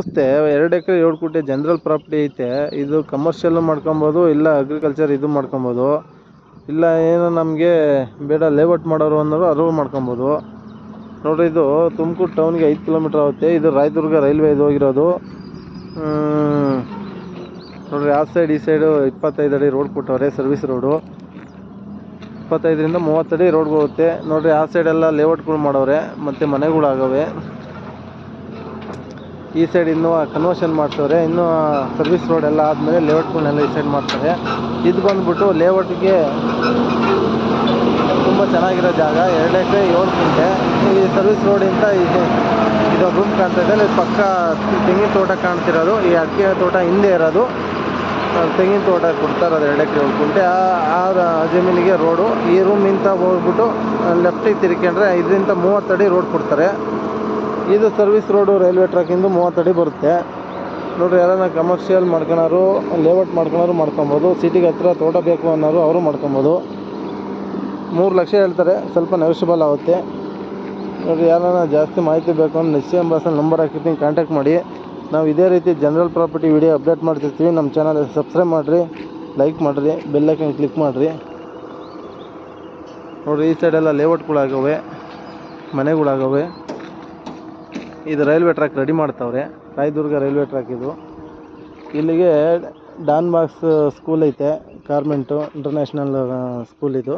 ನಮಸ್ತೆ ಎರಡು ಎಕರೆ ಏಳು ಕೋಟಿ ಜನರಲ್ ಪ್ರಾಪರ್ಟಿ ಐತೆ. ಇದು ಕಮರ್ಷಿಯಲ್ ಮಾಡ್ಕೊಬೋದು, ಇಲ್ಲ ಅಗ್ರಿಕಲ್ಚರ್ ಇದು ಮಾಡ್ಕೊಬೋದು. ಇಲ್ಲ ಏನು ನಮಗೆ ಬೇಡ ಲೇಔಟ್ ಮಾಡೋರು ಅನ್ನೋರು ಅದು ಮಾಡ್ಕೊಬೋದು. ನೋಡ್ರಿ ಇದು ತುಮಕೂರು ಟೌನ್ಗೆ ಐದು ಕಿಲೋಮೀಟ್ರ್ ಆಗುತ್ತೆ. ಇದು ರಾಯದುರ್ಗ ರೈಲ್ವೆ ಇದು ಹೋಗಿರೋದು. ನೋಡಿರಿ ಆ ಸೈಡ್ ಈ ಸೈಡು ಇಪ್ಪತ್ತೈದು ಅಡಿ ರೋಡ್ ಕೊಟ್ಟವ್ರೆ ಸರ್ವಿಸ್ ರೋಡು ಇಪ್ಪತ್ತೈದರಿಂದ ಮೂವತ್ತಡಿ ರೋಡ್ಗೆ ಹೋಗುತ್ತೆ. ನೋಡ್ರಿ ಆ ಸೈಡೆಲ್ಲ ಲೇಔಟ್ಗಳು ಮಾಡವ್ರೆ ಮತ್ತು ಮನೆಗಳಾಗವೆ. ಈ ಸೈಡ್ ಇನ್ನೂ ಕನ್ವರ್ಷನ್ ಮಾಡ್ತವ್ರೆ ಇನ್ನೂ ಸರ್ವಿಸ್ ರೋಡ್ ಎಲ್ಲ ಆದಮೇಲೆ ಲೇಔಟ್ಗಳನ್ನೆಲ್ಲ ಈ ಸೈಡ್ ಮಾಡ್ತಾರೆ. ಇದು ಬಂದ್ಬಿಟ್ಟು ಲೇಔಟ್ಗೆ ತುಂಬ ಚೆನ್ನಾಗಿರೋ ಜಾಗ, ಎರಡು ಎಕರೆ ಏಳು ಗುಂಟೆ. ಈ ಸರ್ವಿಸ್ ರೋಡಿಂದ ಇದು ಇದು ರೂಮ್ ಕಾಣ್ತಾ ಇದೆ. ಅಲ್ಲಿ ಪಕ್ಕ ತೆಂಗಿನ ತೋಟ ಕಾಣ್ತಿರೋದು. ಈ ಅಡಿಕೆ ತೋಟ ಹಿಂದೆ ಇರೋದು. ತೆಂಗಿನ ತೋಟ ಕೊಡ್ತಾ ಇರೋದು ಎರಡು ಎಕರೆ ಏಳು ಗುಂಟೆ. ಆ ಜಮೀನಿಗೆ ರೋಡು ಈ ರೂಮಿಂದ ಹೋಗ್ಬಿಟ್ಟು ಲೆಫ್ಟಿಗೆ ತಿರ್ಕೊಂಡ್ರೆ ಇದರಿಂದ ಮೂವತ್ತಡಿ ರೋಡ್ ಕೊಡ್ತಾರೆ. ಇದು ಸರ್ವಿಸ್ ರೋಡು ರೈಲ್ವೆ ಟ್ರ್ಯಾಕಿಂದ ಮೂವತ್ತಡಿ ಬರುತ್ತೆ. ನೋಡ್ರಿ, ಯಾರನ್ನ ಕಮರ್ಷಿಯಲ್ ಮಾಡ್ಕೊಳೋರು ಲೇಔಟ್ ಮಾಡ್ಕೊಳೋರು ಮಾಡ್ಕೊಬೋದು. ಸಿಟಿಗೆ ಹತ್ರ ತೋಟ ಬೇಕು ಅನ್ನೋರು ಅವರು ಮಾಡ್ಕೊಬೋದು. ಮೂರು ಲಕ್ಷ ಹೇಳ್ತಾರೆ, ಸ್ವಲ್ಪ ನೆಗೋಷಿಯಬಲ್ ಆಗುತ್ತೆ. ನೋಡಿರಿ, ಯಾರನ್ನ ಜಾಸ್ತಿ ಮಾಹಿತಿ ಬೇಕು ಅಂದ್ರೆ ನಿಶ್ಚಯ ಎಂಬಸಲ್ಲಿ ನಂಬರ್ ಹಾಕಿರ್ತೀನಿ ಕಾಂಟ್ಯಾಕ್ಟ್ ಮಾಡಿ. ನಾವು ಇದೇ ರೀತಿ ಜನರಲ್ ಪ್ರಾಪರ್ಟಿ ವಿಡಿಯೋ ಅಪ್ಡೇಟ್ ಮಾಡ್ತಿರ್ತೀವಿ. ನಮ್ಮ ಚಾನಲ್ ಸಬ್ಸ್ಕ್ರೈಬ್ ಮಾಡಿರಿ ಲೈಕ್ ಮಾಡಿರಿ ಬೆಲ್ಲೈಕನ್ ಕ್ಲಿಕ್ ಮಾಡಿರಿ. ನೋಡಿರಿ, ಈ ಸೈಡೆಲ್ಲ ಲೇಔಟ್ಗಳಾಗವೆ ಮನೆಗಳಾಗವೆ. ಇದು ರೈಲ್ವೆ ಟ್ರ್ಯಾಕ್ ರೆಡಿ ಮಾಡ್ತಾವ್ರೆ. ರಾಯದುರ್ಗ ರೈಲ್ವೆ ಟ್ರ್ಯಾಕ್ ಇದು. ಇಲ್ಲಿಗೆ ಡಾನ್ ಬಾಕ್ಸ್ ಸ್ಕೂಲ್ ಐತೆ ಕಾರ್ಮೆಂಟು ಇಂಟರ್ನ್ಯಾಷನಲ್ ಸ್ಕೂಲ್ ಇದು.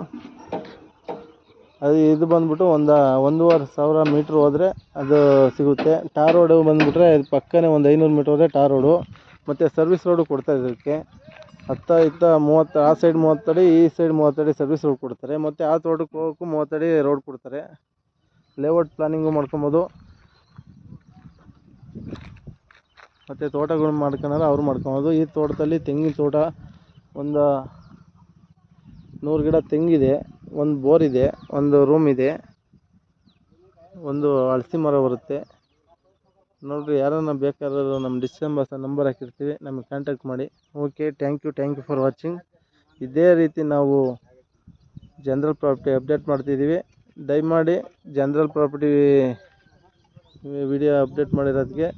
ಅದು ಇದು ಬಂದ್ಬಿಟ್ಟು ಒಂದು, ಒಂದೂವರೆ ಸಾವಿರ ಮೀಟ್ರ್ ಹೋದರೆ ಅದು ಸಿಗುತ್ತೆ. ಟಾರ್ ರೋಡು ಬಂದುಬಿಟ್ರೆ ಇದು ಪಕ್ಕನೇ ಒಂದು ಐನೂರು ಮೀಟ್ರ್ ಹೋದರೆ ಟಾರ್ ರೋಡು. ಮತ್ತು ಸರ್ವಿಸ್ ರೋಡು ಕೊಡ್ತಾರೆ ಇದಕ್ಕೆ. ಹತ್ತ, ಇತ್ತ, ಮೂವತ್ತು, ಆ ಸೈಡ್ ಮೂವತ್ತಡಿ ಈ ಸೈಡ್ ಮೂವತ್ತಡಿ ಸರ್ವಿಸ್ ರೋಡ್ ಕೊಡ್ತಾರೆ. ಮತ್ತು ಆ ತೋಟಕ್ಕೆ ಹೋಗೋಕ್ಕೂ ಮೂವತ್ತಡಿ ರೋಡ್ ಕೊಡ್ತಾರೆ. ಲೇಔಟ್ ಪ್ಲಾನಿಂಗು ಮಾಡ್ಕೊಬೋದು. ಮತ್ತು ತೋಟಗಳು ಮಾಡ್ಕೊಳೋರು ಅವ್ರು ಮಾಡ್ಕೊಬೋದು ಈ ತೋಟದಲ್ಲಿ ತೆಂಗಿನ ತೋಟ ಒಂದು ನೂರು ಗಿಡ ತೆಂಗಿದೆ, ಒಂದು ಬೋರ್ ಇದೆ, ಒಂದು ರೂಮ್ ಇದೆ, ಒಂದು ಹಲಸಿ ಮರ ಬರುತ್ತೆ. ನೋಡಿರಿ, ಯಾರನ್ನ ಬೇಕಾದರೂ ನಮ್ಮ ಡಿಸ್ಟೆಂಬರ್ಸ್ ನಂಬರ್ ಹಾಕಿರ್ತೀವಿ, ನಮಗೆ ಕಾಂಟ್ಯಾಕ್ಟ್ ಮಾಡಿ. Okay thank you thank you for watching ಇದೇ ರೀತಿ ನಾವು ಜನರಲ್ ಪ್ರಾಪರ್ಟಿ ಅಪ್ಡೇಟ್ ಮಾಡ್ತಿದ್ದೀವಿ ದಯಮಾಡಿ ಜನರಲ್ ಪ್ರಾಪರ್ಟಿ ವಿಡಿಯೋ ಅಪ್ಡೇಟ್ ಮಾಡಿರೋದಕ್ಕೆ